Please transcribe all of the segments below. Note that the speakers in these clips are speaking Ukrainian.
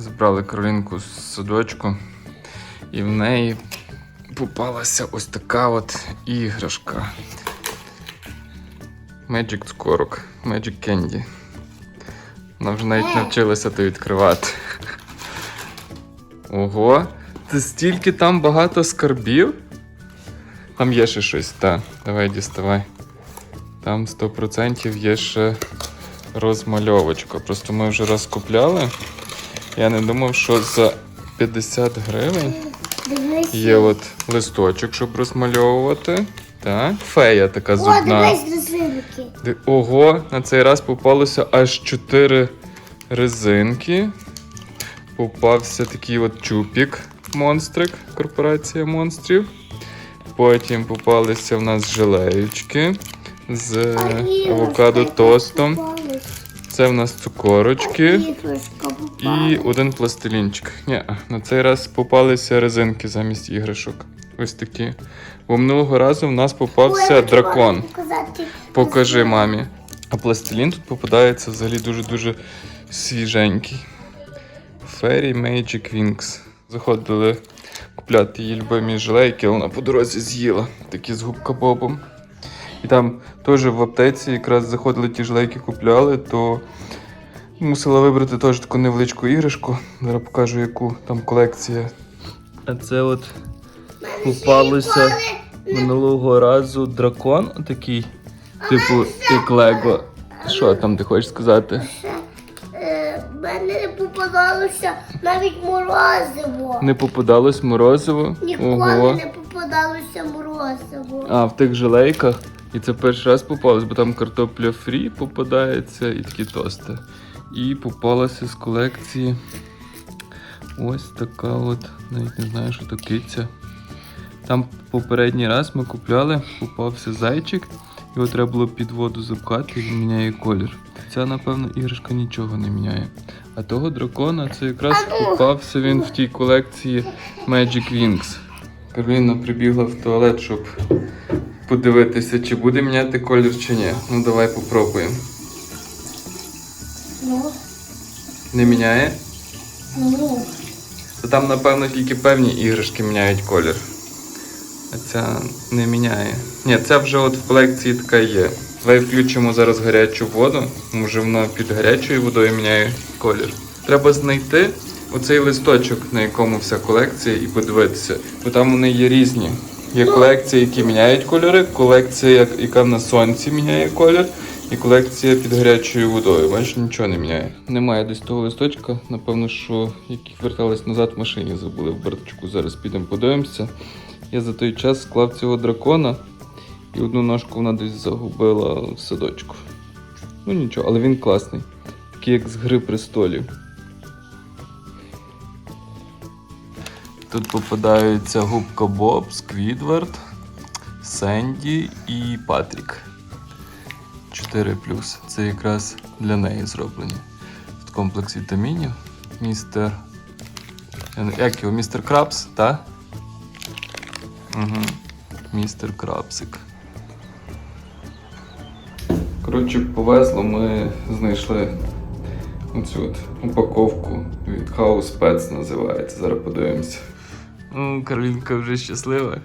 Забрали Каролінку з садочку, і в неї попалася ось така от іграшка. Magic цукорок, Magic Candy. Вона вже навіть навчилася то відкривати. Ого, це стільки там багато скарбів. Там є ще щось, так. Давай діставай. Там 100% є ще розмальовочка. Просто ми вже раз купляли. Я не думав, що за 50 гривень є от листочок, щоб розмальовувати. Так, фея така О, зубна. дивись резинки. Ди- Ого, на цей раз попалося аж 4 резинки. Попався такий от чупік монстрик, корпорація монстрів. Потім попалися в нас желеючки з авокадо тостом. Це в нас цукорочки і один пластилінчик. Ні, на цей раз попалися резинки замість іграшок. Ось такі. Бо минулого разу в нас попався дракон. Покажи мамі. А пластилін тут попадається взагалі дуже-дуже свіженький. Fairy Magic Wings. Заходили купляти її любимі жилейки, вона по дорозі з'їла. Такі з губка бобом. І там теж в аптеці якраз заходили ті жилейки, купляли, то мусила вибрати теж таку невеличку іграшку. Зараз покажу, яку там колекція. А це от попалося минулого разу дракон такий, типу, як Лего. Що там ти хочеш сказати? Мене не попадалося навіть морозиво. Не попадалось морозиво. Ніколи Ого. не попадалося морозиво. А, в тих жилейках. І це перший раз попалось, бо там картопля фрі попадається і такі тости. І попалася з колекції. Ось така от, навіть не знаю, що то киця. Там попередній раз ми купляли, попався зайчик, його треба було під воду запхати, і він міняє колір. Ця, напевно, іграшка нічого не міняє. А того дракона це якраз попався він в тій колекції Magic Wings. Кароліна прибігла в туалет, щоб подивитися, чи буде міняти колір, чи ні. Ну давай попробуємо. Ну, Не міняє? ну. То там, напевно, тільки певні іграшки міняють колір. А ця не міняє. Ні, ця вже от в колекції така є. Давай включимо зараз гарячу воду. Може вона під гарячою водою міняє колір. Треба знайти оцей листочок, на якому вся колекція, і подивитися. Бо там вони є різні. Є колекції, які міняють кольори, колекція, яка на сонці міняє колір, і колекція під гарячою водою. Бачиш, нічого не міняє. Немає десь того листочка. Напевно, що які вертались назад в машині, забули в бардачку. Зараз підемо подивимося. Я за той час склав цього дракона, і одну ножку вона десь загубила в садочку. Ну нічого, але він класний. Такий як з гри престолів. Тут попадаються губка Боб, Сквідвард, Сенді і Патрік. 4 Це якраз для неї зроблені. Тут комплекс вітамінів. Містер. Як його? Містер Крабс, так? Угу. Містер Крабсик. Коротше, повезло, ми знайшли оцю от упаковку від House Pets називається. Зараз подивимося. Ну, Каролінка вже щаслива.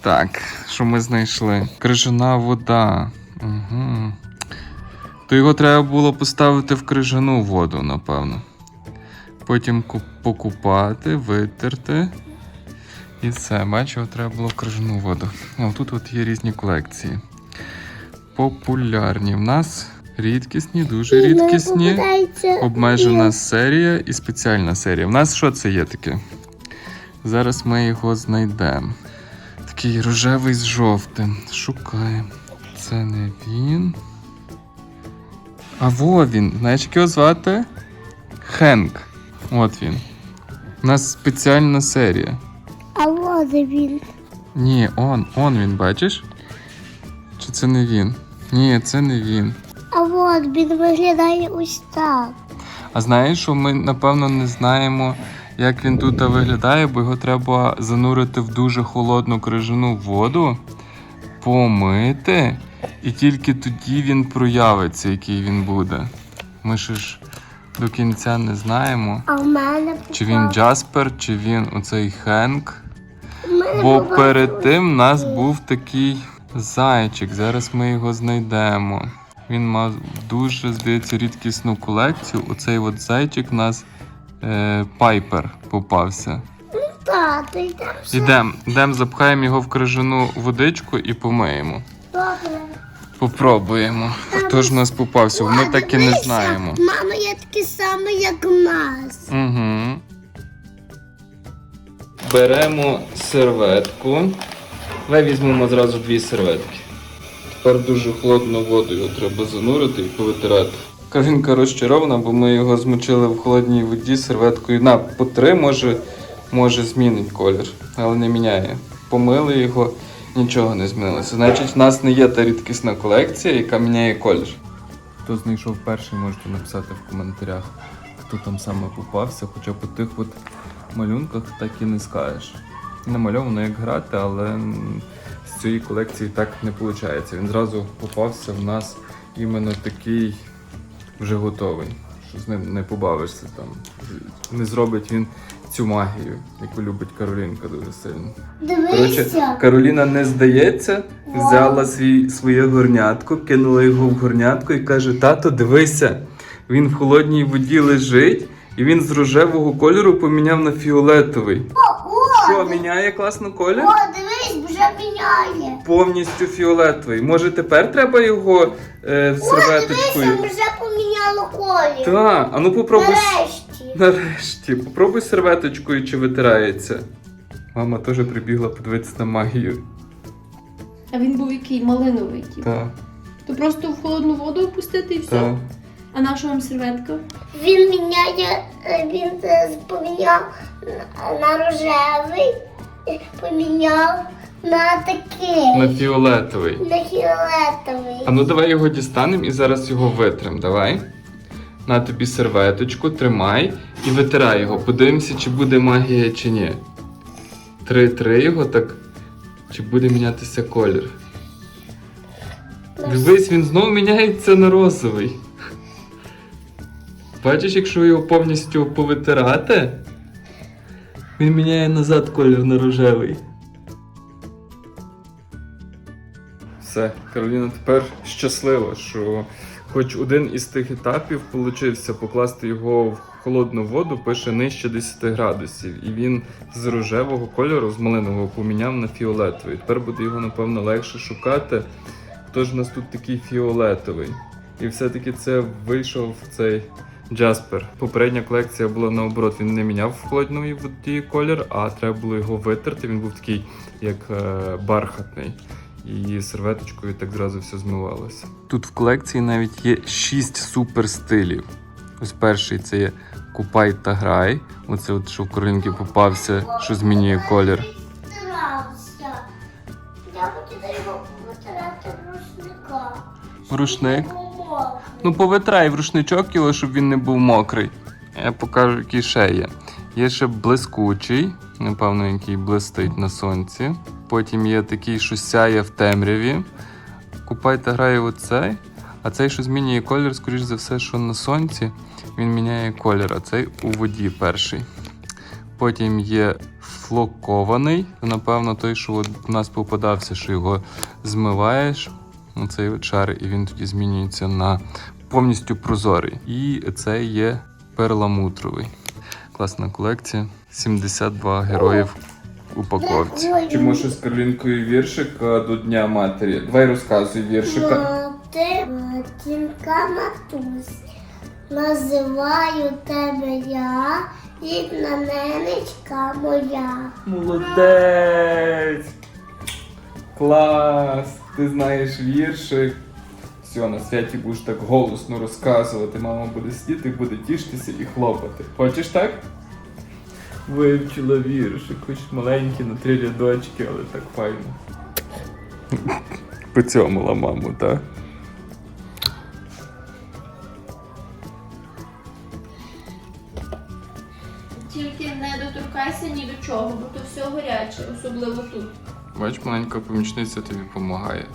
Так, що ми знайшли? Крижана вода. Угу. То його треба було поставити в крижану воду, напевно. Потім ку- покупати, витерти. І все, бачу, треба було в крижану воду. А тут от є різні колекції. Популярні. В нас рідкісні, дуже рідкісні. Обмежена серія і спеціальна серія. У нас що це є таке? Зараз ми його знайдемо. Такий рожевий з жовтим. Шукаємо. Це не він. А во він. Знаєш, як його звати? Хенк. От він. У нас спеціальна серія. А вот він. Ні, он, он він, бачиш? Чи це не він? Ні, це не він. А вот він виглядає ось так. А знаєш, що ми напевно не знаємо, як він тут виглядає, бо його треба занурити в дуже холодну крижану воду, помити, і тільки тоді він проявиться, який він буде. Ми ще ж до кінця не знаємо. А в мене Чи він Джаспер, чи він оцей Хенк. Бо перед тим в нас був такий зайчик. Зараз ми його знайдемо. Він мав дуже, здається, рідкісну колекцію. Оцей от зайчик в нас е, Пайпер попався. Тато, йдемо. ще. Ідемо, ідемо, запхаємо його в крижану водичку і помиємо. Добре. Попробуємо. Хто ж в нас попався? Ми так і не дивися, знаємо. Мама є такі самі, як у нас. Угу. Беремо серветку. Давай візьмемо зразу дві серветки. Тепер дуже холодну воду його треба занурити і повитирати. Каринка розчарована, бо ми його змочили в холодній воді серветкою. На по три може, може змінить колір, але не міняє. Помили його, нічого не змінилося. Значить, в нас не є та рідкісна колекція, яка міняє колір. Хто знайшов перший, можете написати в коментарях, хто там саме попався, хоча по тих от малюнках так і не скажеш. Намальовано як грати, але з цієї колекції так не виходить. Він зразу попався в нас іменно такий вже готовий, що з ним не побавишся там. Не зробить він цю магію, яку любить Каролінка дуже сильно. Коротше. Кароліна не здається, взяла свій, своє горнятко, кинула його в горнятко і каже: Тато, дивися, він в холодній воді лежить, і він з рожевого кольору поміняв на фіолетовий. О, Що, міняє класно колір? о, вже міняє. Повністю фіолетовий. Може, тепер треба його е, серветочкою? дивися, вже поміняло колір. Так, а ну попробуй. Нарешті. Нарешті, попробуй серветочкою, чи витирається. Мама теж прибігла подивитися на магію. А він був який малиновий, типу. Так, То просто в холодну воду опустити і все. так. А наша вам серветка? Він міняє, е, він е, поміняв на- на рожевий, поміняв на такий, На фіолетовий. на фіолетовий. А ну давай його дістанемо і зараз його витрим. Давай. На тобі серветочку, тримай і витирай його. Подивимося, чи буде магія, чи ні. Три-три його так. Чи буде мінятися колір. Дивись, він знову міняється на розовий. Бачиш, якщо його повністю повитирати, він міняє назад колір на рожевий. Все, Кароліна тепер щаслива, що хоч один із тих етапів получився покласти його в холодну воду, пише нижче 10 градусів. І він з рожевого кольору, з малинового, поміняв на фіолетовий. Тепер буде його, напевно, легше шукати. Хто ж у нас тут такий фіолетовий? І все-таки це вийшов цей Джаспер. Попередня колекція була наоборот, він не міняв в холодній воді колір, а треба було його витерти. Він був такий, як е, бархатний. І серветочкою так зразу все змивалося. Тут в колекції навіть є 6 супер стилів. Ось перший це є Купай та грай. Оце от що в Каролінки попався, що змінює колір. Я його витирати рушника. Рушник. Ну, повитрай в рушничок його, щоб він не був мокрий. Я покажу, який ще є. Є ще блискучий, напевно, який блистить на сонці. Потім є такий, що сяє в темряві. Купайте грає оцей. А цей, що змінює колір, скоріш за все, що на сонці він міняє колір, а цей у воді перший. Потім є флокований, напевно, той, що от у нас попадався, що його змиваєш, оцей от шар, і він тоді змінюється на повністю прозорий. І це є перламутровий. Класна колекція. 72 героїв в упаковці. Чи може з Карлінкою віршик до Дня матері? Давай розказуй віршика. Мати, матінка матусь, називаю тебе я, рідна ненечка моя. Молодець! Клас! Ти знаєш віршик. Все, на святі будеш так голосно розказувати. Мама буде сидіти, буде тішитися і хлопати. Хочеш так? Вивчила віршик, хоч маленький на три рядочки, але так файно. Поцьомила маму, так? Тільки не доторкайся ні до чого, бо то все гаряче, особливо тут. Бач, маленька помічниця тобі допомагає.